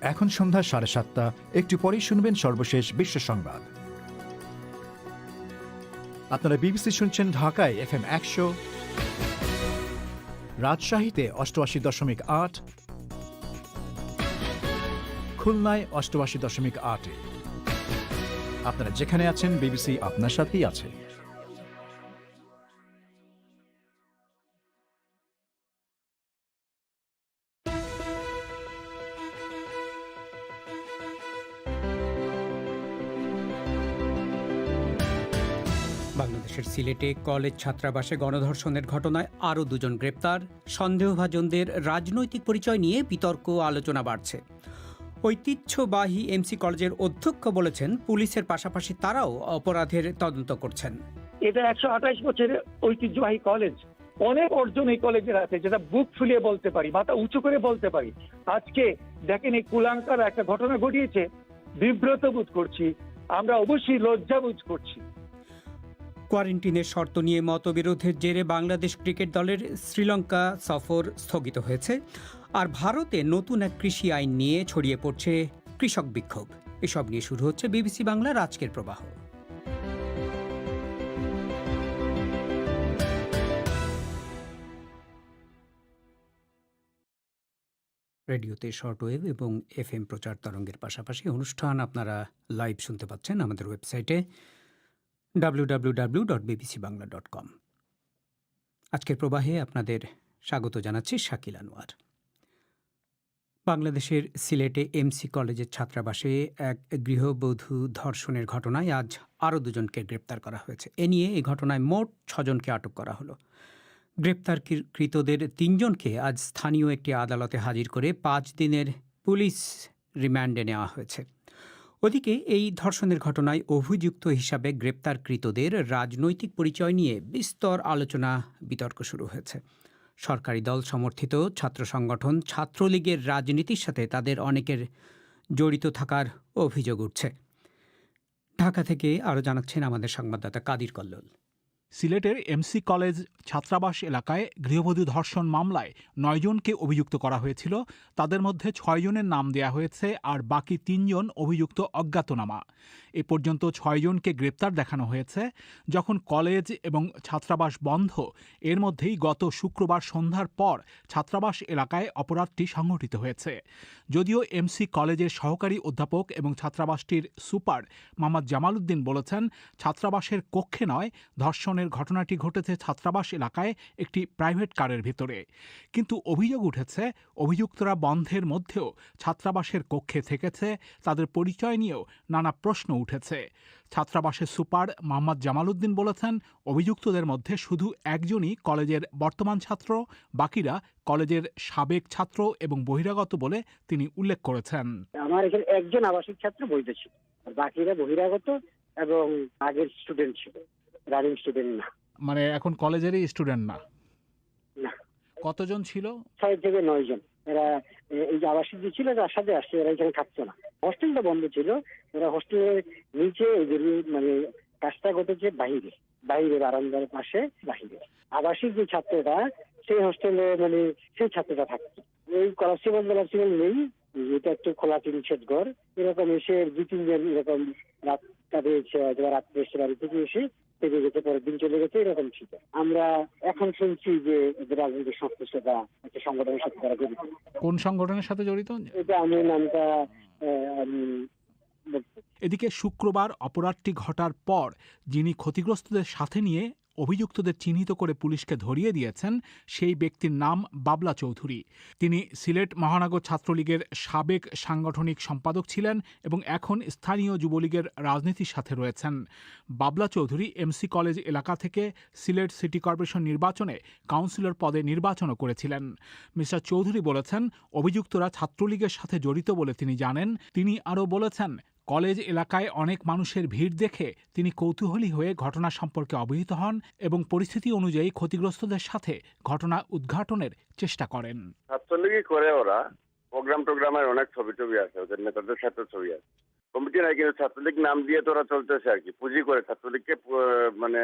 এখন সন্ধ্যা সাড়ে সাতটা। একটু পরেই শুনবেন সর্বশেষ বিশ্ব সংবাদ। আপনারা বিবিসি শুনছেন ঢাকায় এফ এম একশো। রাজশাহীতে অষ্টআশি দশমিক আট। খুলনায় অষ্টআশি দশমিক আটে। আপনারা যেখানে আছেন, বিবিসি আপনার সাথেই আছে। সিলেটে কলেজ ছাত্রাবাসে গণধর্ষণের ঘটনায় আরও দুজন গ্রেপ্তার। সন্দেহভাজনদের রাজনৈতিক পরিচয় নিয়ে বিতর্ক, আলোচনা বাড়ছে। ঐতিহ্যবাহী এমসি কলেজের অধ্যক্ষ বলেছেন, পুলিশের পাশাপাশি তারাও অপরাধের তদন্ত করছেন। এটা একশো আঠাশ বছরের ঐতিহ্যবাহী কলেজ। অনেক অর্জন এই কলেজের আছে যেটা বুক ফুলিয়ে বলতে পারি, মাথা উঁচু করে বলতে পারি। আজকে দেখেন এই কুলাঙ্কার একটা ঘটনা ঘটিয়েছে, বিব্রত বোধ করছি, আমরা অবশ্যই লজ্জা বোধ করছি। কোয়ারেন্টিনের শর্ত নিয়ে মতবিরোধের জেরে বাংলাদেশ ক্রিকেট দলের শ্রীলঙ্কা সফর স্থগিত হয়েছে, আর ভারতে নতুন এক কৃষি আইন নিয়ে ছড়িয়ে পড়ছে কৃষক বিক্ষোভ। এসব নিয়ে শুরু হচ্ছে বিবিসি বাংলার আজকের প্রবাহ। রেডিওতে শর্টওয়েভ এবং এফএম প্রচার তরঙ্গের পাশাপাশি অনুষ্ঠান আপনারা লাইভ শুনতে পাচ্ছেন আমাদের ওয়েবসাইটে। www.bbcbangla.com আজকের প্রবাহে আপনাদের স্বাগত জানাচ্ছি শাকিল আনোয়ার। বাংলাদেশের সিলেটে এমসি কলেজের ছাত্রাবাসে এক গৃহবধূ ধর্ষণের ঘটনায় আজ আরও দুজনকে গ্রেপ্তার করা হয়েছে। এ নিয়ে এই ঘটনায় মোট ছজনকে আটক করা হলো। গ্রেপ্তারকৃতদের তিনজনকে আজ স্থানীয় একটি আদালতে হাজির করে পাঁচ দিনের পুলিশ রিমান্ডে নেওয়া হয়েছে। ওদিকে এই ধর্ষণের ঘটনায় অভিযুক্ত হিসাবে গ্রেপ্তারকৃতদের রাজনৈতিক পরিচয় নিয়ে বিস্তর আলোচনা, বিতর্ক শুরু হয়েছে। সরকারি দল সমর্থিত ছাত্র সংগঠন ছাত্রলীগের রাজনীতির সাথে তাদের অনেকের জড়িত থাকার অভিযোগ উঠছে। ঢাকা থেকে আরও জানাচ্ছেন আমাদের সংবাদদাতা কাদির কল্লোল। সিলেটের এমসি কলেজ ছাত্রাবাস এলাকায় গৃহবধূ ধর্ষণ মামলায় নয়জনকে অভিযুক্ত করা হয়েছিল। তাদের মধ্যে ছয়জনের নাম দেয়া হয়েছে আর বাকি তিনজন অভিযুক্ত অজ্ঞাতনামা। এ পর্যন্ত ছয়জনকে গ্রেপ্তার দেখানো হয়েছে। যখন কলেজ এবং ছাত্রাবাস বন্ধ, এর মধ্যেই গত শুক্রবার সন্ধ্যার পর ছাত্রাবাস এলাকায় অপরাধটি সংঘটিত হয়েছে। যদিও এমসি কলেজের সহকারী অধ্যাপক এবং ছাত্রাবাসটির সুপার মোহাম্মদ জামাল উদ্দিন বলেছেন, ছাত্রাবাসের কক্ষে নয় ধর্ষণের ঘটনাটি ঘটেছে ছাত্রাবাস এলাকায় একটি প্রাইভেট কারের ভিতরে। কিন্তু অভিযোগ উঠেছে, অভিযুক্তরা বন্ধের মধ্যেও ছাত্রাবাসের কক্ষে থেকেছে, তাদের পরিচয় নিয়েও নানা প্রশ্ন উঠেছে। ছাত্রাবাসের সুপার মোহাম্মদ জামাল উদ্দিন বলেছেন, অভিযুক্তদের মধ্যে শুধু একজনই কলেজের বর্তমান ছাত্র, বাকিরা কলেজের সাবেক ছাত্র এবং বহিরাগত বলে তিনি উল্লেখ করেছেন। আমার এখানে একজন আবাসিক ছাত্র বৈধ ছিল বাকিরা বহিরাগত এবং আগের স্টুডেন্ট ছিল। রানিং স্টুডেন্ট না। মানে এখন কলেজেরই স্টুডেন্ট না? না। কতজন ছিল? ছয় থেকে নয় জন। এরা এই যে আবাসিক যে ছিল তার সাথে আসছে এরা এখানে থাকতো না। হস্টেলটা বন্ধ ছিল। এরা হোস্টেলের নিচে যে মানে কাজটা ঘটেছে বাহিরে। বাইরে বারান্দার পাশে বাহিরে। আবাসিক যে ছাত্রটা সেই হোস্টেলে মানে সেই ছাত্রটা থাকতো এই কলারসিবল কলারসিবল নেই। এটা একটু খোলা টিন ঘর। এরকম এসে দুই তিনজন এরকম রাত তাদের তোমার বাড়ি থেকে এসে থেকে যেতে পরের দিন চলে গেছে এরকম ছিল। আমরা এখন শুনছি যে রাজনৈতিক সংশ্লিষ্টতা একটা সংগঠনের সাথে তারা জড়িত। কোন সংগঠনের সাথে জড়িত? এটা আমি নামটা এদিকে শুক্রবার অপরাধটি ঘটার পর যিনি ক্ষতিগ্রস্তদের সাথে নিয়ে অভিযুক্তদের চিহ্নিত করে পুলিশকে ধরিয়ে দিয়েছেন সেই ব্যক্তির নাম বাবলা চৌধুরী। তিনি সিলেট মহানগর ছাত্রলীগের সাবেক সাংগঠনিক সম্পাদক ছিলেন এবং এখন স্থানীয় যুবলীগের রাজনীতির সাথে রয়েছেন। বাবলা চৌধুরী এমসি কলেজ এলাকা থেকে সিলেট সিটি কর্পোরেশন নির্বাচনে কাউন্সিলর পদে নির্বাচনও করেছিলেন। মিস্টার চৌধুরী বলেছেন, অভিযুক্তরা ছাত্রলীগের সাথে জড়িত বলে তিনি জানেন। তিনি আরও বলেছেন কলেজ এলাকায় অনেক মানুষের ভিড় দেখে তিনি কৌতূহলী হয়ে ঘটনা সম্পর্কে অবহিত হন এবং পরিস্থিতি অনুযায়ী ক্ষতিগ্রস্তদের সাথে ঘটনা উদ্ঘাটনের চেষ্টা করেন। ছাত্রলীগই করে ওরা। প্রোগ্রাম টোগ্রামের অনেক ছবি টবি আছে, ওদের নেতাদের সাথে ছবি আছে। কমিটি নাই কিন্তু ছাত্রলীগ নাম দিয়ে তো ওরা চলতেছে আর কি, পুঁজি করে ছাত্রলীগকে মানে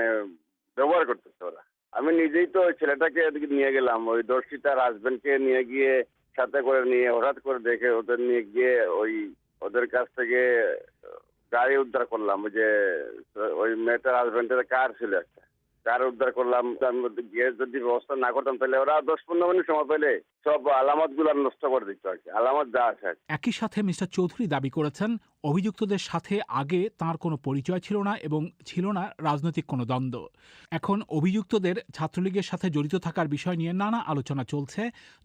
ব্যবহার করতেছে ওরা। আমি নিজেই তো ওই ছেলেটাকে নিয়ে গেলাম, ওই দর্শিতার হাজবেন্ডকে নিয়ে গিয়ে সাথে করে নিয়ে, হঠাৎ করে দেখে ওদের নিয়ে গিয়ে ওই ওদের কাছ থেকে গাড়ি উদ্ধার করলাম, ওই যে, ওই মেয়েটার হাজবেন্ডের কার ছিল একটা। কার উদ্ধার করলাম গিয়ে যদি ব্যবস্থা না করতাম, তাহলে ওরা দশ পনেরো মিনিট সময় পেলে সব আলামত নষ্ট করে দিত কি। আলামত যা আছে একই সাথে মিস্টার চৌধুরী দাবি করেছেন, অভিযুক্তদের সাথে আগে তার কোনো পরিচয় ছিল না এবং ছিল না রাজনৈতিক কোনো দ্বন্দ্ব। এখন অভিযুক্তদের ছাত্রলীগের সাথে জড়িত থাকার বিষয় নিয়ে নানা আলোচনা চলছে,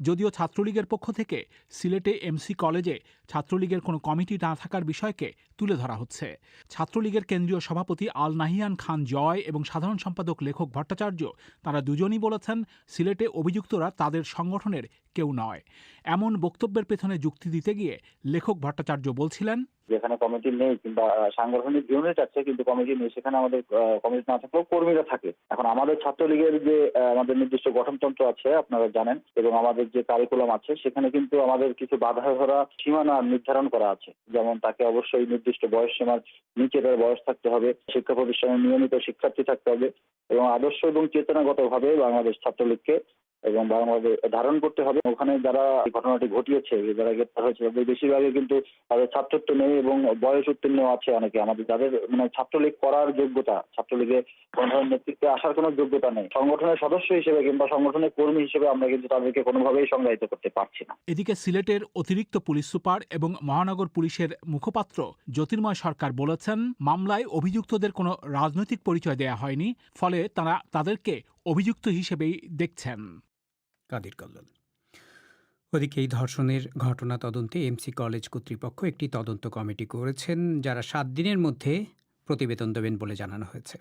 যদিও ছাত্রলীগের পক্ষ থেকে সিলেটে এমসি কলেজে ছাত্রলীগের কোনো কমিটি না থাকার বিষয়কে তুলে ধরা হচ্ছে। ছাত্রলীগের কেন্দ্রীয় সভাপতি আল নাহিয়ান খান জয় এবং সাধারণ সম্পাদক লেখক ভট্টাচার্য তারা দুজনই বলেছেন, সিলেটে অভিযুক্তরা তাদের সংগঠনের কেউ নয়। এমন বক্তব্যের পেছনে যুক্তি দিতে গিয়ে লেখক ভট্টাচার্য বলছিলেন যেখানে কমিটি নেই কিংবা সাংগঠনিক ইউনিট আছে, কিন্তু কমিটি নেই, সেখানে আমাদের কমিটি না থাকলেও কর্মীরা থাকে। এখন আমাদের ছাত্রলীগের যে আমাদের নির্দিষ্ট গঠনতন্ত্র আছে, আপনারা জানেন, এবং আমাদের যে কারিকুলাম আছে, সেখানে কিন্তু আমাদের কিছু বাধা ধরা সীমানা নির্ধারণ করা আছে। যেমন তাকে অবশ্যই নির্দিষ্ট বয়স সীমার নিচে তার বয়স থাকতে হবে, শিক্ষা প্রতিষ্ঠানে নিয়মিত শিক্ষার্থী থাকতে হবে, এবং আদর্শ এবং চেতনাগতভাবে বাংলাদেশ ছাত্রলীগকে এবং বাংলাদেশ ধারণ করতে হবে। ওখানে যারা ঘটনাটি ঘটিয়েছে, যারা গ্রেপ্তার হয়েছে বেশিরভাগই কিন্তু তাদের ছাত্রত্ব নেই এবং বয়স উত্তীর্ণ আছে অনেকে। আমাদের যাদের মানে ছাত্রলীগ করার যোগ্যতা ছাত্রলীগে কোনো ধরনের নেতৃত্বে আসার কোনো যোগ্যতা নেই। সংগঠনের সদস্য হিসেবে কিংবা সংগঠনের কর্মী হিসেবে আমরা কিন্তু তাদেরকে কোনোভাবেই সংজ্ঞায়িত করতে পারছি না। এদিকে সিলেটের অতিরিক্ত পুলিশ সুপার এবং মহানগর পুলিশের মুখপাত্র জ্যোতির্ময় সরকার বলেছেন মামলায় অভিযুক্তদের কোনো রাজনৈতিক পরিচয় দেয়া হয়নি ফলে তারা তাদেরকে অভিযুক্ত হিসেবেই দেখছেন। কাদির কল্লোল। ওদিকে এই ধর্ষণের ঘটনা তদন্তে এমসি কলেজ কর্তৃপক্ষ একটি তদন্ত কমিটি করেছেন, যারা সাত দিনের মধ্যে প্রতিবেদন দেবেন বলে জানানো হয়েছে।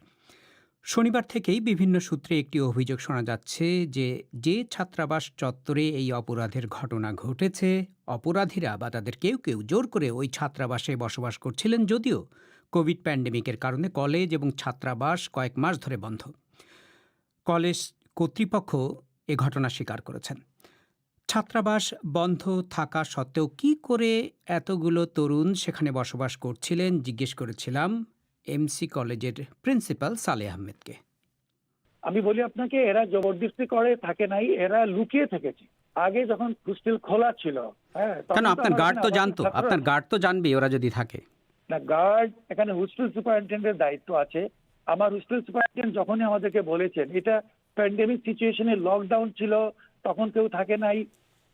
শনিবার থেকেই বিভিন্ন সূত্রে একটি অভিযোগ শোনা যাচ্ছে যে যে ছাত্রাবাস চত্বরে এই অপরাধের ঘটনা ঘটেছে, অপরাধীরা বা তাদের কেউ কেউ জোর করে ওই ছাত্রাবাসে বসবাস করছিলেন যদিও কোভিড প্যান্ডেমিকের কারণে কলেজ এবং ছাত্রাবাস কয়েক মাস ধরে বন্ধ। কলেজ কর্তৃপক্ষ এ ঘটনা স্বীকার করেছেন। ছাত্রাবাস বন্ধ থাকা সত্ত্বেও কি করে এতগুলো তরুণ সেখানে বসবাস করছিলেন জিজ্ঞেস করেছিলাম এমসি কলেজের প্রিন্সিপাল সালে আহমেদকে। আমি বলি আপনাকে এরা জবরদস্তি করে থাকে নাই এরা লুকিয়ে থেকেছে। আগে যখন হোস্টেল খোলা ছিল হ্যাঁ কেন আপনার গার্ড তো জানতো? আপনার গার্ড তো জানবে ওরা যদি থাকে। না গার্ড এখানে হোস্টেল সুপারিনটেন্ডেন্টের দায়িত্ব আছে। আমার হোস্টেল সুপারিনটেন্ডেন্ট যখনই আমাদেরকে বলেছেন এটা প্যান্ডেমিক সিচুয়েশনে লকডাউন ছিল তখন কেউ থাকে নাই।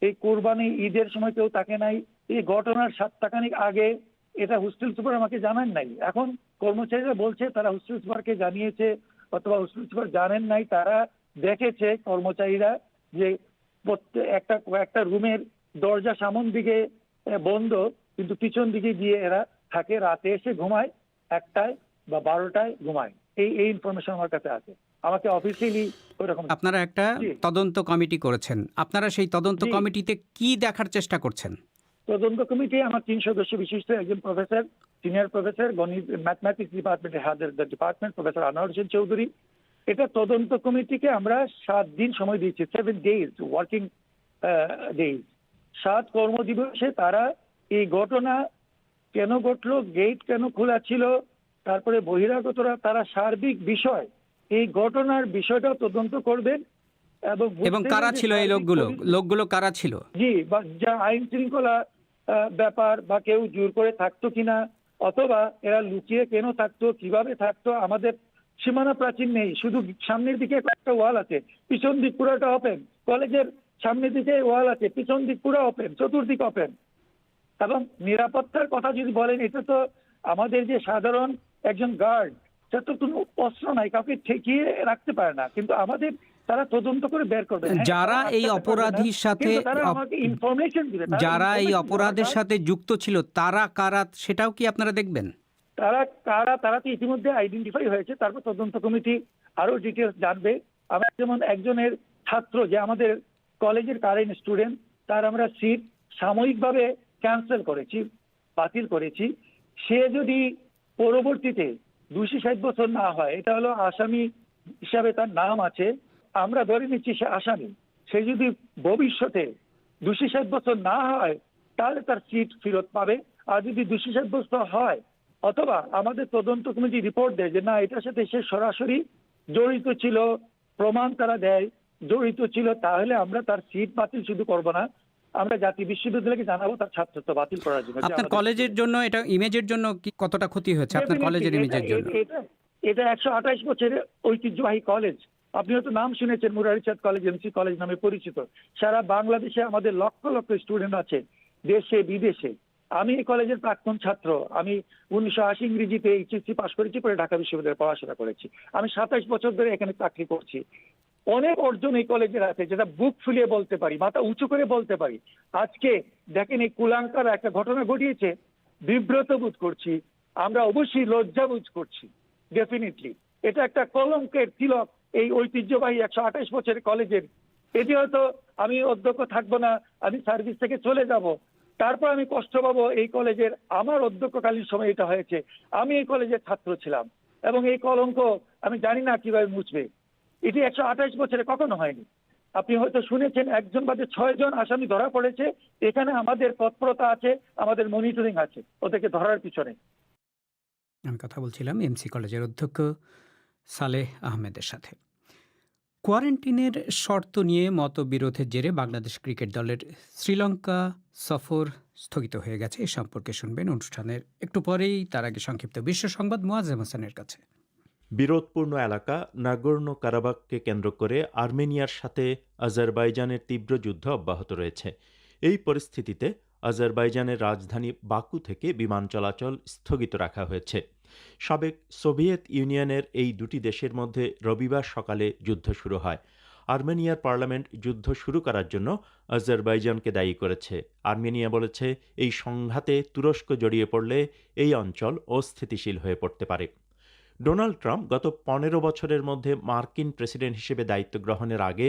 এই কোরবানি ঈদের সময় কেউ থাকে নাই। এই ঘটনার সপ্তাহখানিক আগে এটা হোস্টেল সুপার আমাকে জানান নাই। এখন কর্মচারীরা বলছে, তারা হোস্টেল সুপারকে জানিয়েছে অথবা হোস্টেল সুপার জানেন নাই, তারা দেখেছে কর্মচারীরা যে একটা একটা রুমের দরজা সামন দিকে বন্ধ, কিন্তু পিছন দিকে গিয়ে এরা থাকে। রাতে এসে ঘুমায়, একটায় বা বারোটায় ঘুমায়। এই এই ইনফরমেশন আমার কাছে আছে। আমাকে অফিসিয়ালি আপনারা একটা তদন্ত কমিটি করেছেন। আপনারা সেই তদন্ত। কমিটিতে কি দেখার চেষ্টা করছেন? তদন্ত কমিটি আমার তিন সদস্য বিশিষ্ট একজন প্রফেসর সিনিয়র প্রফেসর গণিত ম্যাথমেটিক্স ডিপার্টমেন্টের হাজার ডিপার্টমেন্ট প্রফেসর আনোয়ার হোসেন চৌধুরী। এটা তদন্ত কমিটিকে আমরা সাত দিন সময় দিয়েছি সেভেন ডেজ ওয়ার্কিং ডেজ সাত কর্মদিবসে তারা এই ঘটনা কেন ঘটলো গেট কেন খোলা ছিল তারপরে বহিরাগতরা তারা সার্বিক বিষয় এই ঘটনার বিষয়টা তদন্ত করবেন এবং এবং কারা ছিল এই লোকগুলো? লোকগুলো কারা ছিল? জি বা যা আইন শৃঙ্খলা ব্যাপার বা কেউ জোর করে থাকতো কিনা অথবা এরা লুকিয়ে কেন থাকতো কীভাবে থাকতো আমাদের সীমানা প্রাচীর নেই। শুধু সামনের দিকে একটা ওয়াল আছে পিছন দিক পুরোটা ওপেন কলেজের সামনের দিকে ওয়াল আছে পিছন দিক পুরো ওপেন চতুর্দিক ওপেন এবং নিরাপত্তার কথা যদি বলেন এটা তো আমাদের যে সাধারণ একজন গার্ড সে তো কোনো অস্ত্র নাই কাউকে ঠেকিয়ে রাখতে পারে না। কিন্তু আমাদের তারা তদন্ত করে বের করবে। হ্যাঁ, যারা এই অপরাধীর সাথে ইনফরমেশন দিবে। যারা এই অপরাধের সাথে যুক্ত ছিল তারা কারা সেটাও কি আপনারা দেখবেন? তারা কারা তারা তো ইতিমধ্যে আইডেন্টিফাই হয়েছে তারপর তদন্ত কমিটি আরও ডিটেলস জানবে। আমরা যেমন একজনের ছাত্র যে আমাদের কলেজের কারেন্ট স্টুডেন্ট তার আমরা সিট সাময়িকভাবে ক্যান্সেল করেছি বাতিল করেছি। সে যদি পরবর্তীতে দুশো ষাট বছর না হয়, এটা হলো আসামি হিসাবে তার নাম আছে। আমরা ধরে নিচ্ছি সে আসামি। সে যদি ভবিষ্যতে দুশো ষাট বছর না হয়, তাহলে তার সিট ফেরত পাবে। আর যদি দুশো ষাট বছর হয়, অথবা আমাদের তদন্ত কমিটি রিপোর্ট দেয় যে না, এটার সাথে সে সরাসরি জড়িত ছিল, প্রমাণ তারা দেয়, জড়িত ছিল, তাহলে আমরা তার সিট বাতিল শুধু করব না। আমরা জাতীয় বিশ্ববিদ্যালয়কে জানাব তার ছাত্রত্ব বাতিল করার জন্য। আপনার কলেজের জন্য এটা ইমেজের জন্য কি কতটা ক্ষতি হচ্ছে আপনার কলেজের ইমেজের জন্য। এটা একশো আঠাশ বছরের ঐতিহ্যবাহী কলেজ। আপনি হয়তো নাম শুনেছেন মুরারিচাঁদ কলেজ এমসি কলেজ নামে পরিচিত। সারা বাংলাদেশে আমাদের লক্ষ লক্ষ স্টুডেন্ট আছে দেশে বিদেশে। আমি এই কলেজের প্রাক্তন ছাত্র। আমি উনিশশো আশি ইংরেজিতে এইচএসসি পাশ করেছি পরে ঢাকা বিশ্ববিদ্যালয়ে পড়াশোনা করেছি। আমি সাতাশ বছর ধরে এখানে চাকরি করছি। অনেক অর্জন এই কলেজের আছে যেটা বুক ফুলিয়ে বলতে পারি, মাথা উঁচু করে বলতে পারি। আজকে দেখেন এই কুলাঙ্কার একটা ঘটনা ঘটিয়েছে, বিব্রত বোধ করছি, আমরা অবশ্যই লজ্জা বোধ করছি ডেফিনেটলি এটা একটা কলঙ্কের তিলক, এই ঐতিহ্যবাহী একশো আঠাশ বছরের কলেজের এটি হয়তো আমি অধ্যক্ষ থাকব না, আমি সার্ভিস থেকে চলে যাব। তারপর আমি কষ্ট পাবো, এই কলেজের আমার অধ্যক্ষকালীন সময় এটা হয়েছে। আমি এই কলেজের ছাত্র ছিলাম, এবং এই কলঙ্ক আমি জানি না কীভাবে মুছবে। এটি একশো আঠাশ বছরে কখনো হয়নি। আপনি হয়তো শুনেছেন, একজন বাদে ছয় জন আসামি ধরা পড়েছে। এখানে আমাদের তৎপরতা আছে, আমাদের মনিটরিং আছে, ওদেরকে ধরার পিছনে। আমি কথা বলছিলাম এমসি কলেজের অধ্যক্ষ সালেহ আহমেদের সাথে। কোয়ারেন্টিনের শর্ত নিয়ে মতবিরোধের জেরে বাংলাদেশ ক্রিকেট দলের শ্রীলঙ্কা সফর স্থগিত হয়ে গেছে। এ সম্পর্কে শুনবেন অনুষ্ঠানের একটু পরেই, তার আগে সংক্ষিপ্ত বিশ্ব সংবাদ মোয়াজ্জেম হোসেনের কাছে। বিরোধপূর্ণ এলাকা নাগর্নো কারাবাককে কেন্দ্র করে আর্মেনিয়ার সাথে আজারবাইজানের তীব্র যুদ্ধ অব্যাহত রয়েছে। এই পরিস্থিতিতে আজারবাইজানের রাজধানী বাকু থেকে বিমান চলাচল স্থগিত রাখা হয়েছে। সাবেক সোভিয়েত ইউনিয়নের এই দুটি দেশের মধ্যে রবিবার সকালে যুদ্ধ শুরু হয়। আর্মেনিয়ার পার্লামেন্ট যুদ্ধ শুরু করার জন্য আজারবাইজানকে দায়ী করেছে। আর্মেনিয়া বলেছে, এই সংঘাতে তুরস্ক জড়িয়ে পড়লে এই অঞ্চল অস্থিতিশীল হয়ে পড়তে পারে। ডোনাল্ড ট্রাম্প গত পনেরো বছরের মধ্যে মার্কিন প্রেসিডেন্ট হিসেবে দায়িত্ব গ্রহণের আগে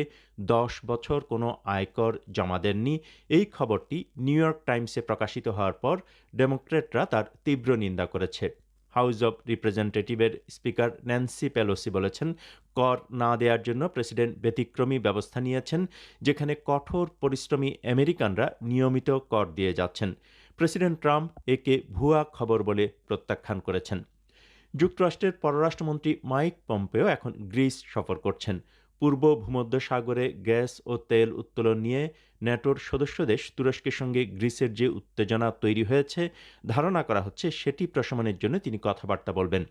দশ বছর কোনো আয়কর জমা দেননি। এই খবরটি নিউ ইয়র্ক টাইমসে প্রকাশিত হওয়ার পর ডেমোক্রেটরা তার তীব্র নিন্দা করেছে। হাউস অব রিপ্রেজেন্টেটিভের স্পিকার ন্যান্সি পেলোসি বলেছেন, কর না দেওয়ার জন্য প্রেসিডেন্ট ব্যতিক্রমী ব্যবস্থা নিয়েছেন, যেখানে কঠোর পরিশ্রমী আমেরিকানরা নিয়মিত কর দিয়ে যাচ্ছেন। প্রেসিডেন্ট ট্রাম্প একে ভুয়া খবর বলে প্রত্যাখ্যান করেছেন। যুক্তরাষ্ট্রের পররাষ্ট্রমন্ত্রী মাইক পম্পেও এখন গ্রিস সফর করছেন। পূর্ব ভূমধ্যসাগরে গ্যাস ও তেল উত্তোলন নিয়ে ন্যাটোর সদস্য দেশ তুরস্কের সঙ্গে গ্রিসের যে উত্তেজনা তৈরি হয়েছে, ধারণা করা হচ্ছে সেটি প্রশমনের জন্য তিনি কথাবার্তা বলবেন।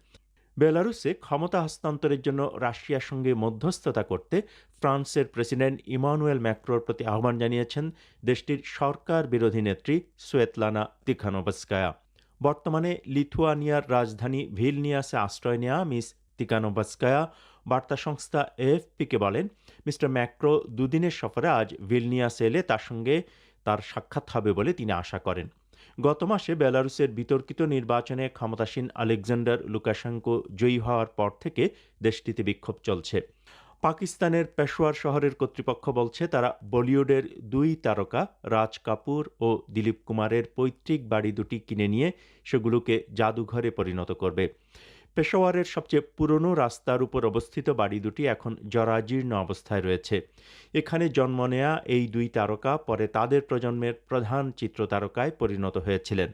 বেলারুসে ক্ষমতা হস্তান্তরের জন্য রাশিয়ার সঙ্গে মধ্যস্থতা করতে ফ্রান্সের প্রেসিডেন্ট ইমানুয়েল ম্যাক্রোর প্রতি আহ্বান জানিয়েছেন দেশটির সরকার বিরোধী নেত্রী সোয়েতলানা তিখানোভস্কায়া বর্তমানে লিথুয়ানিয়ার রাজধানী ভিলনিয়াসে আশ্রয় নেওয়া মিস তিকানোভস্কায়া বার্তা সংস্থা এএফপিকে বলেন, মিস্টার ম্যাক্রো দুদিনের সফরে আজ ভিলনিয়াসে এলে তার সঙ্গে তার সাক্ষাৎ হবে বলে তিনি আশা করেন। গত মাসে বেলারুসের বিতর্কিত নির্বাচনে ক্ষমতাসীন আলেকজান্ডার লুকাশাঙ্কো জয়ী হওয়ার পর থেকে দেশটিতে বিক্ষোভ চলছে। পাকিস্তানের পেশোয়ার শহরের কর্তৃপক্ষ বলছে, তারা বলিউডের দুই তারকা, রাজ কাপুর ও দিলীপ কুমারের পৈতৃক বাড়ি দুটি কিনে নিয়ে সেগুলোকে জাদুঘরে পরিণত করবে। পেশোয়ারের সবচেয়ে পুরনো রাস্তার উপর অবস্থিত বাড়ি দুটি এখন জরাজীর্ণ অবস্থায় রয়েছে। এখানে জন্ম নেয়া এই দুই তারকা পরে তাদের প্রজন্মের প্রধান চিত্র তারকায় পরিণত হয়েছিলেন।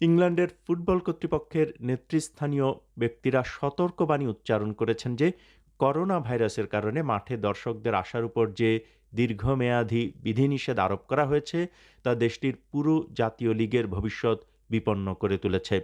ইংল্যান্ডের ফুটবল কর্তৃপক্ষের নেতৃস্থানীয় ব্যক্তিরা সতর্কবাণী উচ্চারণ করেছেন যে করোনা ভাইরাসের কারণে মাঠে দর্শকদের আসার উপর যে দীর্ঘমেয়াদী বিধিনিষেধ আরোপ করা হয়েছে, তা দেশটির পুরো জাতীয় লীগের ভবিষ্যৎ বিপন্ন করে তুলেছে।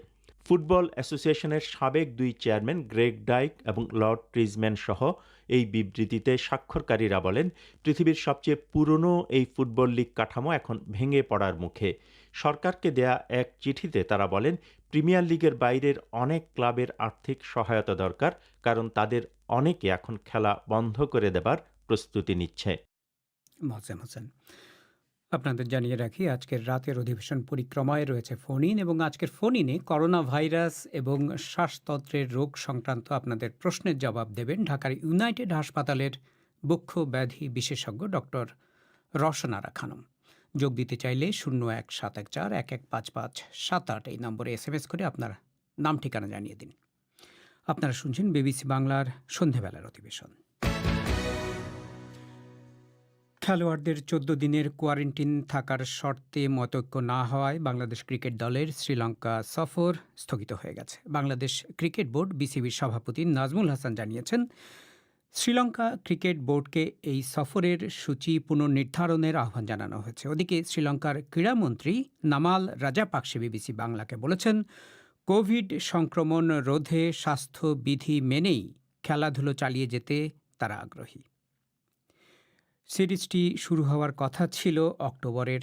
ফুটবল অ্যাসোসিয়েশনের সাবেক দুই চেয়ারম্যান গ্রেগ ডাইক এবং লর্ড ট্রিজম্যান সহ এই বিবৃতিতে স্বাক্ষরকারীরা বলেন, পৃথিবীর সবচেয়ে পুরনো এই ফুটবল লীগ কাঠামো এখন ভেঙে পড়ার মুখে। সরকারকে দেয়া এক চিঠিতে তারা বলেন প্রিমিয়ার লিগের বাইরের অনেক ক্লাবের আর্থিক সহায়তা দরকার, কারণ তাদের অনেকে এখন খেলা বন্ধ করে দেবার প্রস্তুতি নিচ্ছে। হোসেন আপনাদের জানিয়ে রাখি, আজকের রাতের অধিবেশন পরিক্রমায় রয়েছে ফোন ইন এবং আজকের ফোন ইনে করোনা ভাইরাস এবং শ্বাসতন্ত্রের রোগ সংক্রান্ত আপনাদের প্রশ্নের জবাব দেবেন ঢাকার ইউনাইটেড হাসপাতালের বক্ষ ব্যাধি বিশেষজ্ঞ ডক্টর রসনারা খানম। যোগ দিতে চাইলে শূন্য এক সাত এক চার এক এক পাঁচ পাঁচ সাত আট এই নম্বরে এস এম এস করে আপনার নাম, ঠিকানা জানিয়ে দিন। আপনারা শুনছেন বিবিসি বাংলার সন্ধেবেলার অধিবেশন। খেলোয়াড়দের চোদ্দ দিনের কোয়ারেন্টিন থাকার শর্তে মতৈক্য না হওয়ায় বাংলাদেশ ক্রিকেট দলের শ্রীলঙ্কা সফর স্থগিত হয়ে গেছে। বাংলাদেশ ক্রিকেট বোর্ড বিসিবির সভাপতি নাজমুল হাসান জানিয়েছেন শ্রীলঙ্কা ক্রিকেট বোর্ডকে এই সফরের সূচি পুনর্নির্ধারণের আহ্বান জানানো হয়েছে। ওদিকে শ্রীলঙ্কার ক্রীড়ামন্ত্রী নামাল রাজাপাকসে বিবিসি বাংলাকে বলেছেন, কোভিড সংক্রমণ রোধে স্বাস্থ্যবিধি মেনেই খেলাধুলো চালিয়ে যেতে তারা আগ্রহী। সিরিজটি শুরু হওয়ার কথা ছিল অক্টোবরের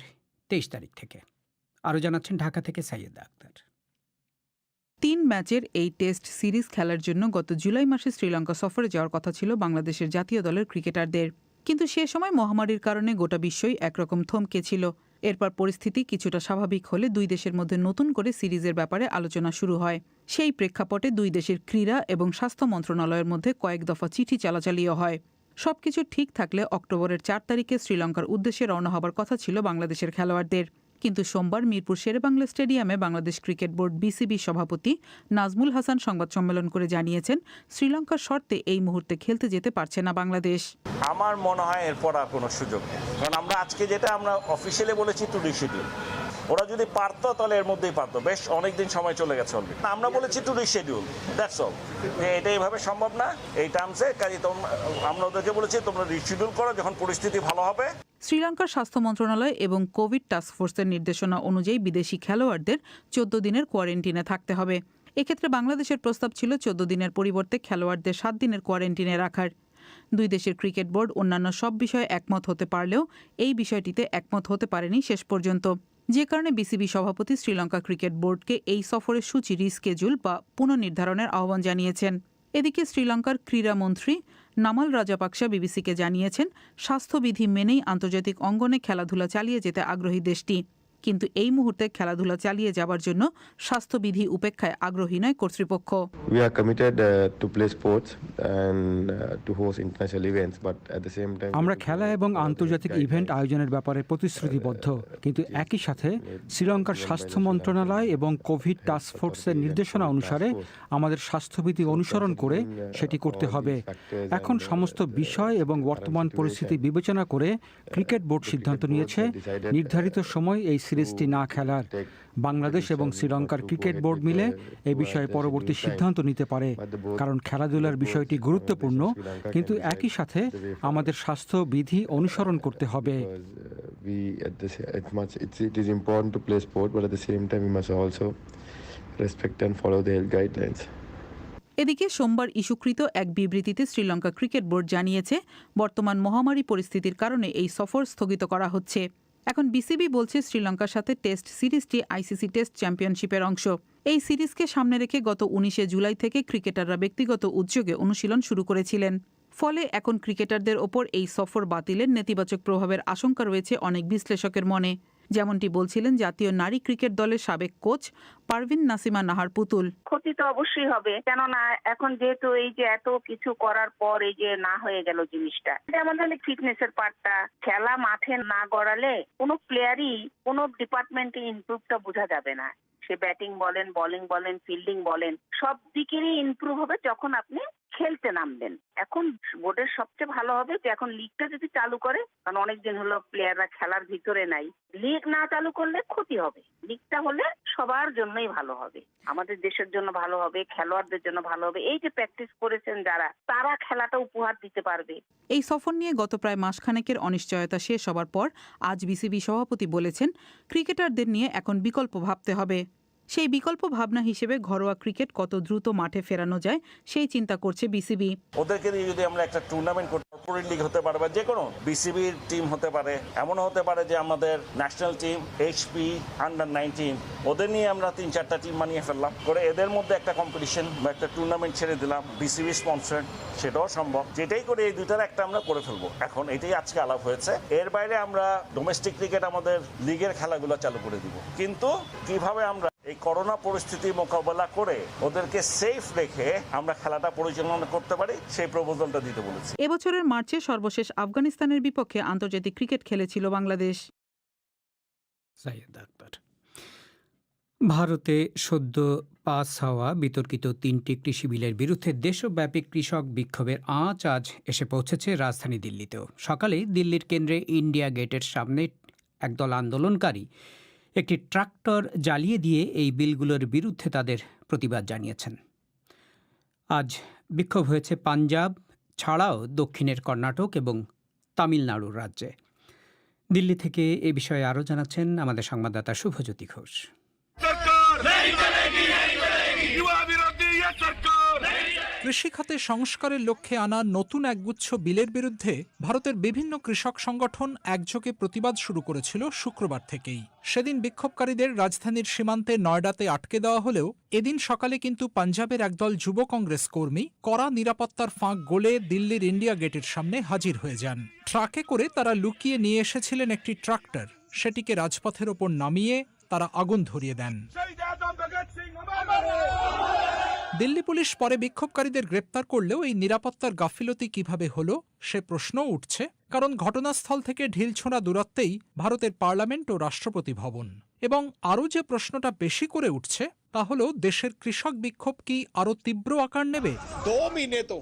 তেইশ তারিখ থেকে। আরও জানাচ্ছেন ঢাকা থেকে সাইয়েদ তিন ম্যাচের এই টেস্ট সিরিজ খেলার জন্য গত জুলাই মাসে শ্রীলঙ্কা সফরে যাওয়ার কথা ছিল বাংলাদেশের জাতীয় দলের ক্রিকেটারদের। কিন্তু সে সময় মহামারীর কারণে গোটা বিশ্বই একরকম থমকে ছিল। এরপর পরিস্থিতি কিছুটা স্বাভাবিক হলে দুই দেশের মধ্যে নতুন করে সিরিজের ব্যাপারে আলোচনা শুরু হয়। সেই প্রেক্ষাপটে দুই দেশের ক্রীড়া এবং স্বাস্থ্য মন্ত্রণালয়ের মধ্যে কয়েক দফা চিঠি চালাচালিও হয়। সবকিছু ঠিক থাকলে অক্টোবরের চার তারিখে শ্রীলঙ্কার উদ্দেশ্যে রওনা হবার কথা ছিল বাংলাদেশের খেলোয়াড়দের। কিন্তু সোমবার মিরপুর শেরেবাংলা স্টেডিয়ামে বাংলাদেশ ক্রিকেট বোর্ড বিসিবি সভাপতি নাজমুল হাসান সংবাদ সম্মেলন করে জানিয়েছেন, শ্রীলঙ্কার শর্তে এই মুহূর্তে খেলতে যেতে পারছে না বাংলাদেশ। আমার মনে হয় এরপর আর কোনো সুযোগ নেই। কারণ আমরা আজকে যেটা আমরা অফিসিয়ালি বলেছি টু রিশিডিউল ওরা যদি পারতো, তাহলে এর মধ্যেই পারতো। বেশ, অনেকদিন সময় চলে গেছে অলরেডি। আমরা বলেছি টু রিশিডিউল দ্যাটস অল যে এটা এইভাবে সম্ভব না, এই টার্মসে কাজে তোমরা আমরা ওদেরকে বলেছি, তোমরা রিশিডিউল করো, যখন পরিস্থিতি ভালো হবে। শ্রীলঙ্কার স্বাস্থ্য মন্ত্রণালয় এবং কোভিড টাস্কফোর্সের নির্দেশনা অনুযায়ী বিদেশি খেলোয়াড়দের চোদ্দ দিনের কোয়ারেন্টিনে থাকতে হবে। এক্ষেত্রে বাংলাদেশের প্রস্তাব ছিল চোদ্দ দিনের পরিবর্তে খেলোয়াড়দের সাত দিনের কোয়ারেন্টিনে রাখার। দুই দেশের ক্রিকেট বোর্ড অন্যান্য সব বিষয়ে একমত হতে পারলেও এই বিষয়টিতে একমত হতে পারেনি শেষ পর্যন্ত। যে কারণে বিসিবি সভাপতি শ্রীলঙ্কা ক্রিকেট বোর্ডকে এই সফরের সূচি, রিস্কেজুল বা পুনর্নির্ধারণের আহ্বান জানিয়েছেন। এদিকে শ্রীলঙ্কার ক্রীড়ামন্ত্রী নামাল রাজাপাকসা বিবিসিকে জানিয়েছেন, স্বাস্থ্যবিধি মেনেই আন্তর্জাতিক অঙ্গনে খেলাধুলা চালিয়ে যেতে আগ্রহী দেশটি। কিন্তু এই মুহূর্তে খেলাধুলা চালিয়ে যাবার জন্য স্বাস্থ্যবিধি উপেক্ষায় আগ্রহী নয় কর্তৃপক্ষ। We are committed uh, to play sports and uh, to host international events, but at the same time. আমরা খেলা এবং আন্তর্জাতিক ইভেন্ট আয়োজনের ব্যাপারে প্রতিশ্রুতিবদ্ধ। কিন্তু একই সাথে শ্রীলঙ্কার স্বাস্থ্য মন্ত্রণালয় এবং কোভিড টাস্ক ফোর্সের নির্দেশনা অনুসারে আমাদের স্বাস্থ্যবিধি অনুসরণ করে সেটি করতে হবে। এখন সমস্ত বিষয় এবং বর্তমান পরিস্থিতি বিবেচনা করে ক্রিকেট বোর্ড সিদ্ধান্ত নিয়েছে। নির্ধারিত সময় এই সিরিজটি না খেলার। বাংলাদেশ এবং শ্রীলঙ্কার ক্রিকেট বোর্ড মিলে এ বিষয়ে পরবর্তী সিদ্ধান্ত নিতে পারে কারণ খেলাধুলার বিষয়টি গুরুত্বপূর্ণ কিন্তু একই সাথে আমাদের স্বাস্থ্য বিধি অনুসরণ করতে হবে। Respect and follow the health guidelines. এদিকে সোমবার ইস্যুকৃত এক বিবৃতিতে শ্রীলঙ্কা ক্রিকেট বোর্ড জানিয়েছে বর্তমান মহামারী পরিস্থিতির কারণে এই সফর স্থগিত করা হচ্ছে। এখন বিসিবি বলছে শ্রীলঙ্কার সাথে টেস্ট সিরিজটি আইসিসি টেস্ট চ্যাম্পিয়নশিপের অংশ। এই সিরিজকে সামনে রেখে গত উনিশে জুলাই থেকে ক্রিকেটাররা ব্যক্তিগত উদ্যোগে অনুশীলন শুরু করেছিলেন। ফলে এখন ক্রিকেটারদের ওপর এই সফর বাতিলের নেতিবাচক প্রভাবের আশঙ্কা রয়েছে অনেক বিশ্লেষকের মনে। যেমনটি বলছিলেন জাতীয় নারী ক্রিকেট দলের সাবেক কোচ পারভিন নাসিমা নাহার পুতুল। ক্ষতি তো অবশ্যই হবে, কেননা এখন যেহেতু এই যে এত কিছু করার পর এই যে না হয়ে গেল জিনিসটা, যেমন হলে ফিটনেসের পার্টটা, খেলা মাঠে না গড়ালে কোনো প্লেয়ারই কোনো ডিপার্টমেন্টে ইমপ্রুভটা বোঝা যাবে না। সে ব্যাটিং বলেন বোলিং বলেন ফিল্ডিং বলেন, সব দিকেরই ইমপ্রুভ হবে যখন আপনি খেলতে নামবেন। এখন বোর্ডের সবচেয়ে ভালো হবে যে, এখন লিগটা যদি চালু করে, কারণ অনেকদিন হলো প্লেয়াররা খেলার ভিতরে নাই লিগ না চালু করলে ক্ষতি হবে। লিগটা হলে সবার জন্যই ভালো হবে। আমাদের দেশের জন্য ভালো হবে, খেলোয়াড়দের জন্য ভালো হবে। এই যে প্র্যাকটিস করেছেন যারা, তারা খেলাটা উপহার দিতে পারবে। এই সফর নিয়ে গত প্রায় মাসখানেকের অনিশ্চয়তা শেষ হবার পর আজ বিসিবি সভাপতি বলেছেন, ক্রিকেটারদের নিয়ে এখন বিকল্প ভাবতে হবে। সেই বিকল্প ভাবনা হিসেবে ঘরোয়া ক্রিকেট কত দ্রুত মাঠে ফেরানো যায়, সেই চিন্তা করছে বিসিবি। ওদেরকে নিয়ে যদি আমরা একটা টুর্নামেন্ট করি কর্পোরেট লিগ হতে পারে বা যে কোনো, বিসিবির টিম হতে পারে, এমনও হতে পারে যে আমাদের national team HP under nineteen ওদের নিয়ে আমরা তিন চারটা টিম বানিয়ে ফেললাম, করে এদের মধ্যে একটা কম্পিটিশন বা একটা টুর্নামেন্ট ছেড়ে দিলাম, বিসিবি স্পন্সর সেটাও সম্ভব। যেটাই করে এই দুটার একটা আমরা করে ফেলব। এখন এটাই আজকে আলাপ হয়েছে। এর বাইরে আমরা ডোমেস্টিক ক্রিকেট আমাদের লিগের খেলাগুলো চালু করে দিব। কিন্তু কীভাবে আমরা এই করোনা পরিস্থিতি মোকাবেলা করে ওদেরকে সেফ রেখে আমরা খেলাটা পরিচালনা করতে পারি সেই প্রপোজালটা দিতে বলেছি। এবছরের মার্চে সর্বশেষ আফগানিস্তানের বিপক্ষে আন্তর্জাতিক ক্রিকেট খেলেছিল বাংলাদেশ। ভারতে সদ্য পাস হওয়া বিতর্কিত তিনটি কৃষি বিলের বিরুদ্ধে দেশব্যাপী কৃষক বিক্ষোভের আঁচ আজ এসে পৌঁছেছে রাজধানী দিল্লিতেও। সকালে দিল্লির কেন্দ্রে ইন্ডিয়া গেটের সামনে একদল আন্দোলনকারী একটি ট্রাক্টর জ্বালিয়ে দিয়ে এই বিলগুলোর বিরুদ্ধে তাদের প্রতিবাদ জানিয়েছেন। আজ বিক্ষোভ হয়েছে পাঞ্জাব ছাড়াও দক্ষিণের কর্ণাটক এবং তামিলনাড়ুর রাজ্যে। দিল্লি থেকে এ বিষয়ে আরও জানাচ্ছেন আমাদের সংবাদদাতা শুভজ্যোতি ঘোষ। কৃষিখাতে সংস্কারের লক্ষ্যে আনা নতুন একগুচ্ছ বিলের বিরুদ্ধে ভারতের বিভিন্ন কৃষক সংগঠন একযোগে প্রতিবাদ শুরু করেছিল শুক্রবার থেকেই। সেদিন বিক্ষোভকারীদের রাজধানীর সীমান্তে নয়ডাতে আটকে দেওয়া হলেও এদিন সকালে কিন্তু পাঞ্জাবের একদল যুব কংগ্রেস কর্মী কড়া নিরাপত্তার ফাঁক গোলে দিল্লির ইন্ডিয়া গেটের সামনে হাজির হয়ে যান। ট্রাকে করে তারা লুকিয়ে নিয়ে এসেছিলেন একটি ট্রাক্টর। সেটিকে রাজপথের ওপর নামিয়ে তারা আগুন ধরিয়ে দেন। দিল্লি পুলিশ পরে বিক্ষোভকারীদের গ্রেপ্তার করলেও এই নিরাপত্তার গাফিলতি কীভাবে হলো, সে প্রশ্ন উঠছে, কারণ ঘটনাস্থল থেকে ঢিলছোঁড়া দূরত্বেই ভারতের পার্লামেন্ট ও রাষ্ট্রপতি ভবন। এবং আরও যে প্রশ্নটা বেশি করে উঠছে, তা হল, দেশের কৃষক বিক্ষোভ কি আরও তীব্র আকার নেবে? দো তো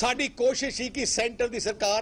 সাডি কোশিশ কি সেন্টার দি সরকার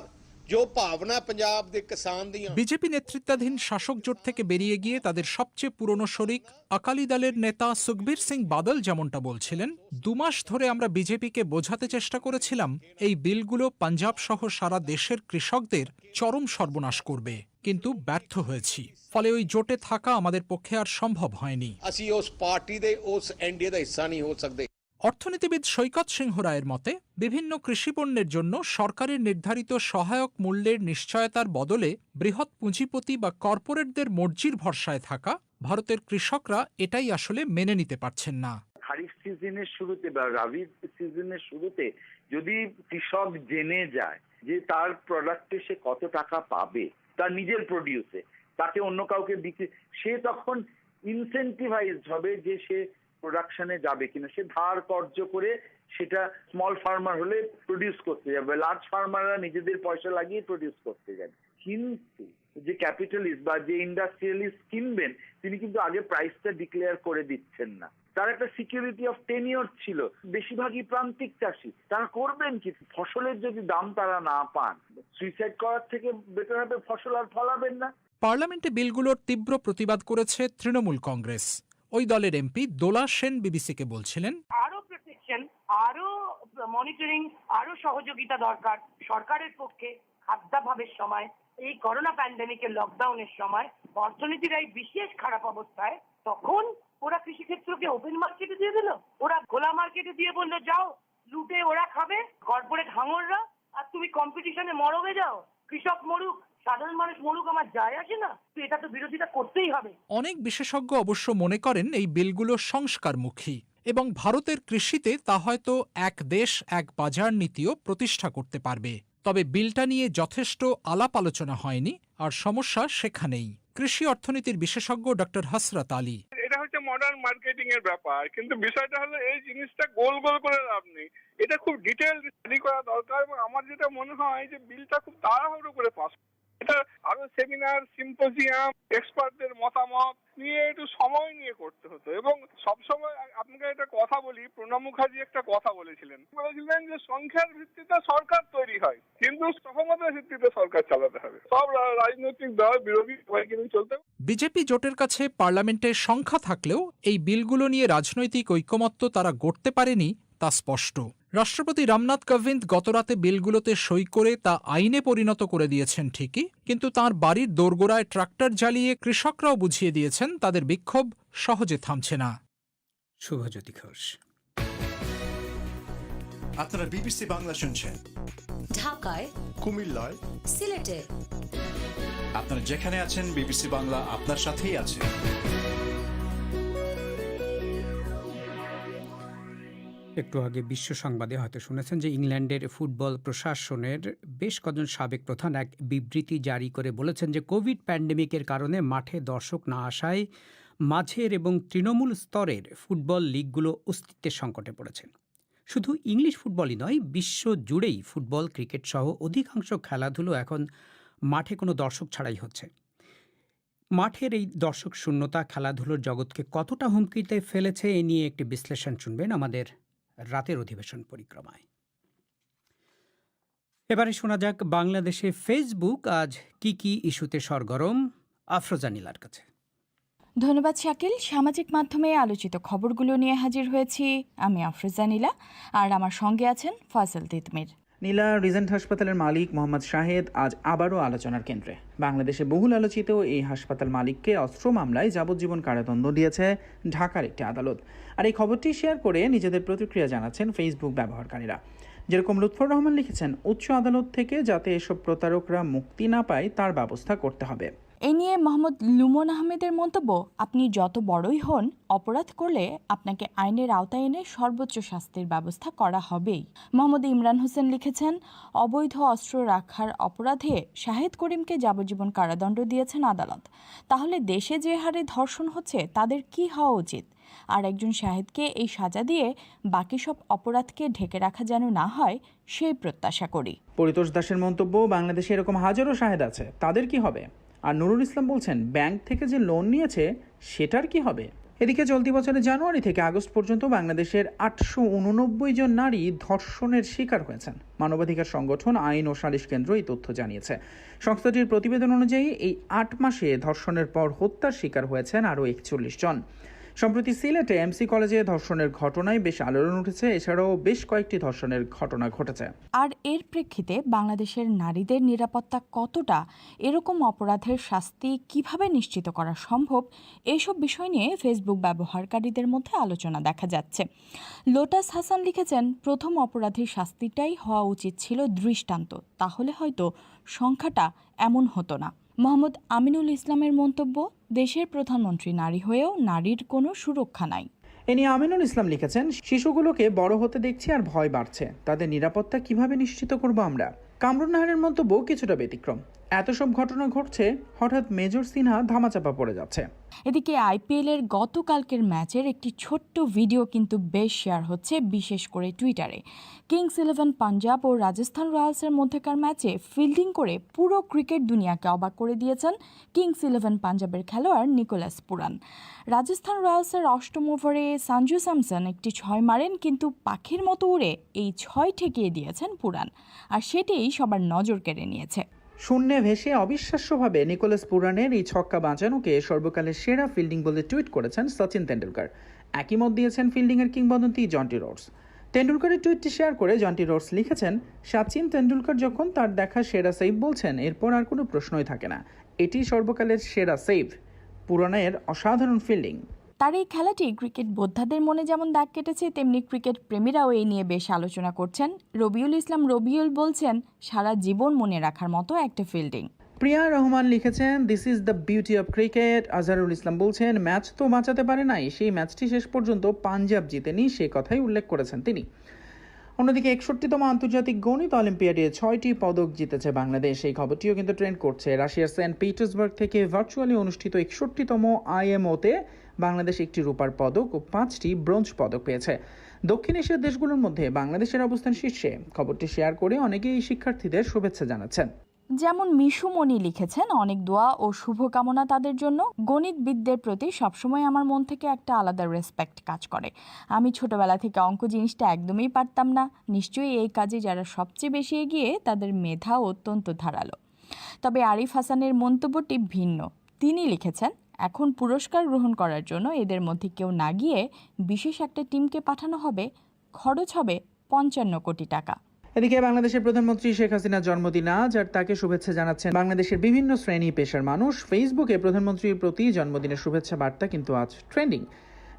ਜੋ ਭਾਵਨਾ ਪੰਜਾਬ ਦੇ ਕਿਸਾਨ ਦੀਆਂ বিজেপি নেতৃত্বাধীন শাসক জোট থেকে বেরিয়ে গিয়ে তাদের সবচেয়ে পুরনো শরিক আকালি দলের নেতা সুখবীর সিং বাদল যেমনটা বলছিলেন দুমাস ধরে আমরা বিজেপিকে বোঝাতে চেষ্টা করেছিলাম এই বিলগুলো পাঞ্জাব সহ সারা দেশের কৃষকদের চরম সর্বনাশ করবে কিন্তু ব্যর্থ হয়েছি ফলে ওই জোটে থাকা আমাদের পক্ষে আর সম্ভব হয়নি ਅਸੀਂ ਉਸ ਪਾਰਟੀ ਦੇ ਉਸ ਐਨਡੀਏ ਦਾ ਹਿੱਸਾ ਨਹੀਂ ਹੋ ਸਕਦੇ অর্থনীতিবিদ সৈকত সিংহ রায়ের মতে, বিভিন্ন কৃষিপণ্যের জন্য সরকারের নির্ধারিত সহায়ক মূল্যের নিশ্চয়তার বদলে বৃহৎ পুঁজিপতি বা কর্পোরেটদের মর্জির ভরসায় থাকা ভারতের কৃষকরা এটাই আসলে মেনে নিতে পারছেন না। খারিফ সিজনের শুরুতে বা রাবি সিজনের শুরুতে যদি কৃষক জেনে যায় যে তার প্রোডাক্টে সে কত টাকা পাবে, তার নিজের প্রডিউসে তাকে অন্য কাউকে বিক্রি, সে তখন ইনসেন্টিভাইজড হবে যে সে প্রোডাকশনে যাবে কিনা, সে ধার কর্য করে সেটা স্মল ফার্মার হলে প্রডিউস করতে যাবে। লার্জ ফার্মাররা নিজেদের পয়সা লাগিয়ে প্রডিউস করতে যাবে। কিন্তু যে ক্যাপিটালিস্ট বা যে ইন্ডাস্ট্রিয়ালিস্ট কিনবেন, তিনি কিন্তু আগে প্রাইসটা ডিক্লেয়ার করে দিচ্ছেন না। তার একটা সিকিউরিটি অফ টেনিয়র ছিল। বেশিরভাগই প্রান্তিক চাষি। তারা করবেন কি? ফসলের যদি দাম তারা না পান সুইসাইড করার থেকে বেটার হবে, ফসল আর ফলাবেন না। পার্লামেন্টে বিলগুলোর তীব্র প্রতিবাদ করেছে তৃণমূল কংগ্রেস। ওই দলের এমপি দোলা সেন বিবিসিকে বলছিলেন, আরও প্রোটেকশন আরও মনিটরিং আরও সহযোগিতা দরকার। সরকারের পক্ষে খাদ্যাভাবের সময়, এই করোনা প্যান্ডেমিকের লকডাউনের সময় অর্থনীতির এই বিশেষ খারাপ অবস্থায় তখন ওরা কৃষিক্ষেত্রকে ওপেন মার্কেটে দিয়ে দিল। ওরা খোলা মার্কেটে দিয়ে বলল, যাও, লুটে ওরা খাবে কর্পোরেট হাঙররা, আর তুমি কম্পিটিশনে মরবে যাও। কৃষক মরুক সাধারণ মানুষ আমার যায় আসে না তো এটা তো বিরোধিতা করতেই হবে। অনেক বিশেষজ্ঞ অবশ্য মনে করেন এই বিলগুলো সংস্কারমুখী এবং ভারতের কৃষিতে তা হয়তো এক দেশ এক বাজার নীতিও প্রতিষ্ঠা করতে পারবে। তবে বিলটা নিয়ে যথেষ্ট আলাপ আলোচনা হয়নি আর সমস্যা সেখানেই। কৃষি অর্থনীতির বিশেষজ্ঞ ডক্টর হাসরাত আলী। এটা হচ্ছে মডার্ন মার্কেটিং এর ব্যাপার কিন্তু বিষয়টা হলো এই জিনিসটা গোল গোল করে লাভ নেই। এটা খুব ডিটেল স্টাডি করা দরকার এবং আমার যেটা মনে হয় যে বিলটা খুব তাড়াহুড়ো করে পাস এটা আরও সেমিনার সিম্পোজিয়াম এক্সপার্টদের মতামত নিয়ে একটু সময় নিয়ে করতে হতো। এবং সবসময় আপনাকে একটা কথা বলি, প্রণব মুখার্জি একটা কথা বলেছিলেন। বলেছিলেন যে সংখ্যার ভিত্তিতে সরকার তৈরি হয়, কিন্তু সহমতের ভিত্তিতে সরকার চালাতে হবে। সব রাজনৈতিক দল, বিরোধী সবাইকে নিয়ে চলতে। বিজেপি জোটের কাছে পার্লামেন্টের সংখ্যা থাকলেও এই বিলগুলো নিয়ে রাজনৈতিক ঐকমত্য তারা গড়তে পারেনি তা স্পষ্ট। রাষ্ট্রপতি রামনাথ কোবিন্দ গতরাতে বিলগুলোতে সই করে তা আইনে পরিণত করে দিয়েছেন ঠিকই কিন্তু তার বাড়ির দোরগোড়ায় ট্রাক্টর জ্বালিয়ে কৃষকরাও বুঝিয়ে দিয়েছেন তাদের বিক্ষোভ সহজে থামছে না। শুভজ্যোতি ঘোষ। আপনারা বিবিসি বাংলা শুনছেন। ঢাকায় কুমিল্লায়। সিলেটে আপনারা যেখানে আছেন বিবিসি বাংলা আপনার সাথেই আছে। একটু আগে বিশ্ব সংবাদে হয়তো শুনেছেন যে ইংল্যান্ডের ফুটবল প্রশাসনের বেশ কজন সাবেক প্রধান এক বিবৃতি জারি করে বলেছেন যে কোভিড প্যান্ডেমিকের কারণে মাঠে দর্শক না আসায় মাঝের এবং তৃণমূল স্তরের ফুটবল লিগগুলো অস্তিত্বের সংকটে পড়েছে। শুধু ইংলিশ ফুটবলই নয়, বিশ্ব জুড়েই ফুটবল, ক্রিকেট সহ অধিকাংশ খেলাধুলো এখন মাঠে কোনো দর্শক ছাড়াই হচ্ছে। মাঠের এই দর্শক শূন্যতা খেলাধুলোর জগৎকে কতটা হুমকিতে ফেলেছে এ নিয়ে একটি বিশ্লেষণ শুনবেন আমাদের রাতের অধিবেশন পরিক্রমায়। এবারে শোনা যাক বাংলাদেশে ফেসবুক আজ কি কি ইস্যুতে সরগরম আফরোজানিলার কাছে। ধন্যবাদ শাকিল সামাজিক মাধ্যমে আলোচিত খবরগুলো নিয়ে হাজির হয়েছি আমি আফরোজা নীলা আর আমার সঙ্গে আছেন ফয়সাল তিতমির। নীলা রিজেন্ট হাসপাতালের মালিক মোহাম্মদ শাহেদ আজ আবারও আলোচনার কেন্দ্রে। বাংলাদেশে বহুল আলোচিত এই হাসপাতাল মালিককে অস্ত্র মামলায় যাবজ্জীবন কারাদণ্ড দিয়েছে ঢাকার একটি আদালত। আর এই খবরটি শেয়ার করে নিজেদের প্রতিক্রিয়া জানাচ্ছেন ফেসবুক ব্যবহারকারীরা। যেরকম লুৎফর রহমান লিখেছেন, উচ্চ আদালত থেকে যাতে এসব প্রতারকরা মুক্তি না পায়, তার ব্যবস্থা করতে হবে। এ নিয়ে মোহাম্মদ লুমন আহমেদের মন্তব্য, আপনি যত বড়ই হন, অপরাধ করলে আপনাকে আইনের আওতায় এনে সর্বোচ্চ শাস্তির ব্যবস্থা করা হবেই। মোহাম্মদ ইমরান হোসেন লিখেছেন, অবৈধ অস্ত্র রাখার অপরাধে শাহেদ করিমকে যাবজ্জীবন কারাদণ্ড দিয়েছেন আদালত। তাহলে দেশে যে হারে ধর্ষণ হচ্ছে, তাদের কি হওয়া উচিত? আর একজন শাহেদকে এই সাজা দিয়ে বাকি সব অপরাধকে ঢেকে রাখা যেন না হয়, সেই প্রত্যাশা করি। পরিতোষ দাসের মন্তব্য, বাংলাদেশে এরকম হাজারো শাহেদ আছে, তাদের কি হবে? আর নুরুল ইসলাম বলছেন, ব্যাংক থেকে যে লোন নিয়েছে, সেটার কি হবে? এদিকে চলতি বছরের জানুয়ারি থেকে আগস্ট পর্যন্ত বাংলাদেশের আটশো উননব্বই জন নারী ধর্ষণের শিকার হয়েছেন। মানবাধিকার সংগঠন আইন ও সালিশ কেন্দ্র এই তথ্য জানিয়েছে। সংস্থাটির প্রতিবেদন অনুযায়ী এই আট মাসে ধর্ষণের পর হত্যার শিকার হয়েছেন আরও একচল্লিশ জন। সম্প্রতি সিলেটে এমসি কলেজে ধর্ষণের ঘটনায় বেশ আলোড়ন উঠেছে। এছাড়াও বেশ কয়েকটি ধর্ষণের ঘটনা ঘটেছে। আর এর প্রেক্ষিতে বাংলাদেশের নারীদের নিরাপত্তা কতটা, এরকম অপরাধের শাস্তি কীভাবে নিশ্চিত করা সম্ভব এইসব বিষয় নিয়ে ফেসবুক ব্যবহারকারীদের মধ্যে আলোচনা দেখা যাচ্ছে। লোটাস হাসান লিখেছেন, প্রথম অপরাধীর শাস্তিটাই হওয়া উচিত ছিল দৃষ্টান্ত। তাহলে হয়তো সংখ্যাটা এমন হতো না। মোহাম্মদ আমিনুল ইসলামের মন্তব্য, দেশের প্রধানমন্ত্রী নারী হয়েও নারীর কোনো সুরক্ষা নাই। এ নিয়ে আমিনুল ইসলাম লিখেছেন, শিশুগুলোকে বড় হতে দেখছি আর ভয় বাড়ছে। তাদের নিরাপত্তা কীভাবে নিশ্চিত করব আমরা? কামরুন নাহারের মন্তব্য কিছুটা ব্যতিক্রম। এত সব ঘটনা ঘটছে, হঠাৎ মেজর সিনহা ধামাচাপা পড়ে যাচ্ছে। এদিকে আইপিএলের গতকালকের ম্যাচের একটি ছোট্ট ভিডিও কিন্তু বেশ শেয়ার হচ্ছে, বিশেষ করে টুইটারে। কিংস ইলেভেন, পাঞ্জাব ও রাজস্থান রয়্যালসের মধ্যেকার ম্যাচে ফিল্ডিং করে পুরো ক্রিকেট দুনিয়াকে অবাক করে দিয়েছেন কিংস ইলেভেন, পাঞ্জাবের খেলোয়াড় নিকোলাস পুরান। রাজস্থান রয়্যালসের অষ্টম ওভারে সঞ্জু স্যামসন একটি ছয় মারেন, কিন্তু পাখির মতো উড়ে এই ছয় ঠেকিয়ে দিয়েছেন পুরান। আর সেটিই সবার নজর কেড়ে নিয়েছে। শূন্যে ভেসে অবিশ্বাস্যভাবে নিকোলাস পুরানের এই ছক্কা বাঁচানোকে সর্বকালের সেরা ফিল্ডিং বলে টুইট করেছেন সচিন তেন্ডুলকর। একই মত দিয়েছেন ফিল্ডিংয়ের কিংবদন্তি জন্টি রোডস। তেন্ডুলকরের টুইটটি শেয়ার করে জন্টি রোডস লিখেছেন, সচিন তেন্ডুলকর যখন তার দেখা সেরা সেভ বলছেন, এরপর আর কোনো প্রশ্নই থাকে না। এটি সর্বকালের সেরা সেভ পুরানের অসাধারণ ফিল্ডিং। তার এই খেলাটি ক্রিকেট বোদ্ধাদের মনে যেমন দাগ কেটেছে, তেমনি ক্রিকেট প্রেমীরাও এই নিয়ে বেশ আলোচনা করছেন। রবিউল ইসলাম রবিউল বলছেন, সারা জীবন মনে রাখার মতো একটা ফিল্ডিং প্রিয়া রহমান লিখেছেন this is the beauty of cricket Azharul Islam বলছেন ম্যাচ তো বাঁচাতে পারে নাই, সেই ম্যাচটি শেষ পর্যন্ত পাঞ্জাব জিতেনি, সে কথাই উল্লেখ করেছেন তিনি। অন্যদিকে একষট্টিতম আন্তর্জাতিক গণিত অলিম্পিয়াডে ছয়টি পদক জিতেছে বাংলাদেশ। এই খবরটিও কিন্তু ট্রেন্ড করছে। রাশিয়ার সেন্ট পিটার্সবার্গ থেকে ভার্চুয়ালি অনুষ্ঠিত একষট্টিতম আইএমওতে বাংলাদেশ একটি রূপার পদক ও পাঁচটি ব্রোঞ্জ পদক পেয়েছে। দক্ষিণ এশিয়ার দেশগুলোর মধ্যে বাংলাদেশের অবস্থান শীর্ষে। খবরটি শেয়ার করে অনেকেই এই শিক্ষার্থীদের শুভেচ্ছা জানাচ্ছেন। যেমন মিশু মনি লিখেছেন, অনেক দোয়া ও শুভকামনা তাদের জন্য। গণিতবিদদের প্রতি সবসময় আমার মন থেকে একটা আলাদা রেসপেক্ট কাজ করে। আমি ছোটবেলা থেকে অঙ্ক জিনিসটা একদমই পারতাম না। নিশ্চয়ই এই কাজে যারা সবচেয়ে বেশি এগিয়ে, তাদের মেধা অত্যন্ত ধারালো। তবে আরিফ হাসানের মন্তব্যটি ভিন্ন। তিনি লিখেছেন এখন পুরস্কার গ্রহণ করার জন্য এদের মধ্যে কেউ না গিয়ে বিশেষ একটা টিমকে পাঠানো হবে। খরচ হবে পঞ্চান্ন কোটি টাকা। এদিকে বাংলাদেশের প্রধানমন্ত্রী শেখ হাসিনার জন্মদিন আজ, আর তাকে শুভেচ্ছা জানাচ্ছেন বাংলাদেশের বিভিন্ন শ্রেণি পেশার মানুষ। ফেসবুকে প্রধানমন্ত্রীর প্রতি জন্মদিনের শুভেচ্ছা বার্তা কিন্তু আজ ট্রেন্ডিং।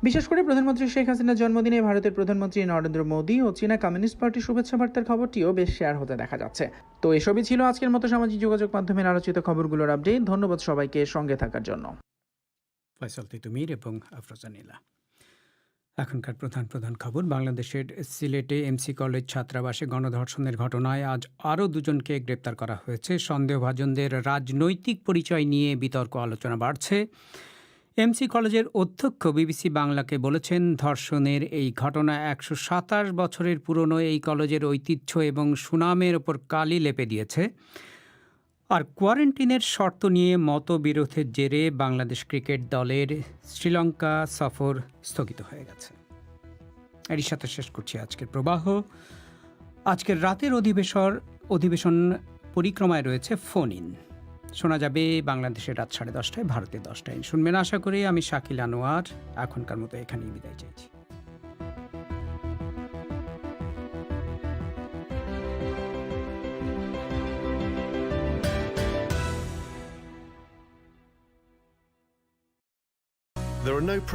বিশেষ করে প্রধানমন্ত্রী শেখ হাসিনার জন্মদিনে ভারতের প্রধানমন্ত্রী নরেন্দ্র মোদী ও চীনা কমিউনিস্ট পার্টির শুভেচ্ছা বার্তার খবরটিও বেশ শেয়ার হতে দেখা যাচ্ছে। তো এসবই ছিল আজকের মতো সামাজিক যোগাযোগ মাধ্যমের আলোচিত খবরগুলোর আপডেট। ধন্যবাদ সবাইকে সঙ্গে থাকার জন্য। ফয়সাল তিতুমির এবং আফরোজানিলা এখনকার প্রধান প্রধান খবর, বাংলাদেশের সিলেটে এমসি কলেজ ছাত্রাবাসে গণধর্ষণের ঘটনায় আজ আরও দুজনকে গ্রেপ্তার করা হয়েছে। সন্দেহভাজনদের রাজনৈতিক পরিচয় নিয়ে বিতর্ক, আলোচনা বাড়ছে। এমসি কলেজের অধ্যক্ষ বিবিসি বাংলাকে বলেছেন, ধর্ষণের এই ঘটনা একশো সাতাশ বছরের পুরনো এই কলেজের ঐতিহ্য এবং সুনামের ওপর কালি লেপে দিয়েছে। আর কোয়ারেন্টিনের শর্ত নিয়ে মতবিরোধের জেরে বাংলাদেশ ক্রিকেট দলের শ্রীলঙ্কা সফর স্থগিত হয়ে গেছে। এরই সাথে শেষ করছি আজকের প্রবাহ। আজকের রাতের অধিবেশন অধিবেশন পরিক্রমায় রয়েছে ফোন ইন শোনা যাবে বাংলাদেশের রাত সাড়ে দশটায় ভারতের দশটায়। শুনবেন আশা করি আমি শাকিল আনোয়ার। এখনকার মতো এখানেই বিদায় চাইছি। Are no programs.